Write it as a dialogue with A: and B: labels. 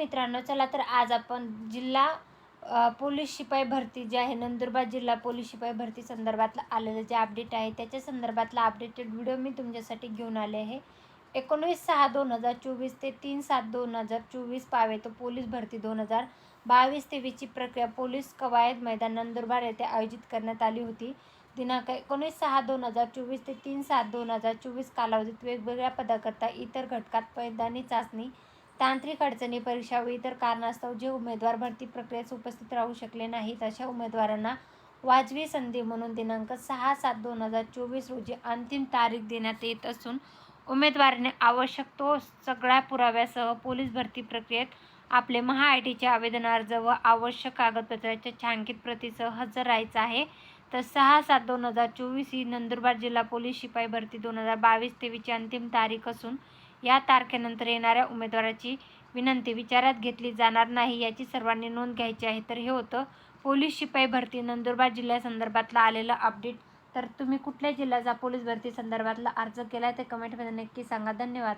A: मित्रांनो चला तर आज आपण जिल्हा पोलीस शिपाई भरती जे आहे नंदुरबार जिल्हा पोलीस शिपाई भरती संदर्भातलं आलेलं जे अपडेट आहे त्याच्या संदर्भातला अपडेटेड व्हिडिओ मी तुमच्यासाठी घेऊन आले आहे. एकोणवीस सहा दोन हजार चोवीस ते तीन सात दोन हजार चोवीस पावे तो पोलीस भरती दोन हजार बावीस तेवीसची प्रक्रिया पोलीस कवायत मैदान नंदुरबार येथे आयोजित करण्यात आली होती. दिनांक एकोणीस सहा दोन हजार चोवीस ते तीन सात दोन हजार चोवीस कालावधीत वेगवेगळ्या पदाकरता इतर घटकात मैदानी चाचणी तांत्रिक अडचणी परीक्षा व इतर कारणास्तव जे उमेदवार भरती प्रक्रियेस उपस्थित राहू शकले नाहीत अशा उमेदवारांना वाजवी संधी म्हणून दिनांक सहा सात दोन हजार चोवीस रोजी अंतिम तारीख देण्यात येत असून उमेदवाराने आवश्यक तो सगळ्या पुराव्यासह पोलीस भरती प्रक्रियेत आपले महा आय टीचे आवेदन अर्ज व आवश्यक कागदपत्राच्या छांकित प्रतीसह हजर राहायचं आहे. तर सहा सात दोन हजार चोवीस ही नंदुरबार जिल्हा पोलीस शिपाई भरती दोन हजार बावीस तेवीसची अंतिम तारीख असून या तारखेनंतर येणाऱ्या उमेदवाराची विनंती विचारात घेतली जाणार नाही याची सर्वांनी नोंद घ्यायची आहे. तर हे होतं. पोलीस शिपाई भरती नंदुरबार जिल्ह्यासंदर्भातलं आलेलं अपडेट. तर तुम्ही कुठल्या जिल्ह्याचा पोलीस भरती संदर्भातला अर्ज केला ते कमेंटमध्ये नक्की सांगा. धन्यवाद.